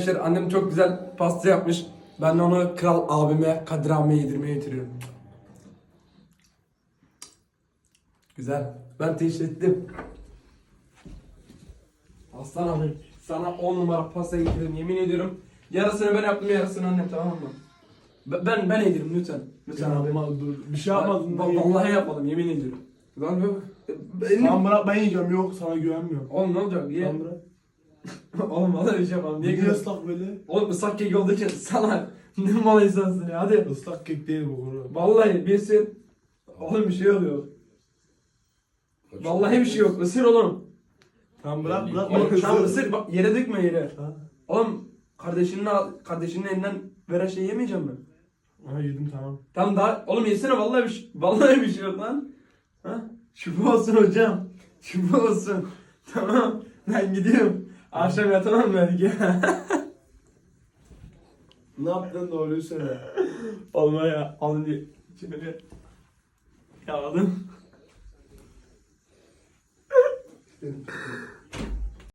Arkadaşlar annem çok güzel pasta yapmış. Ben de onu kral abime, Kadir abime yedirmeye getiriyorum. Güzel. Ben teşekkür ettim. Aslan abi sana 10 numara pasta getirdim yemin ediyorum. Yarısını ben yaptım yarısını annem tamam mı? Ben ben, ben yedirdim lütfen. Lütfen abi. Yapma dur. Bir şey yapmadın. Va- Vallahi yapmadım yemin ediyorum. Lan bu- benim... Tamam bırak ben yiyeceğim. Yok sana güvenmiyorum. Oğlum ne olacak? Ye. Tamam bırak. Oğlum vallahi bir şey yapmam. Niye Niye gülüyorsun? ıslak böyle? Oğlum ıslak kek olduğu için sana ne mal insansın ya hadi. Islak kek değil bu konu. Vallahi bilsin. Oğlum bir şey oluyor. Vallahi bir şey yok. Isır oğlum. Tamam bırak bırak. Oğlum bırak. tamam ısır. Bak yere dökme yere. Ha? Oğlum kardeşinin al- kardeşinin elinden veren şeyi yemeyeceğim ben. Ha yedim tamam. Tamam daha oğlum yesene vallahi bir şey, vallahi bir şey yok lan. Ha? Şüphe olsun hocam. Şüphe olsun. Tamam. Ben gidiyorum. Akşam yatamam belki. Ne yaptın doğruyu söyle. Olma ya. Alın diye. Şöyle. Ya alın.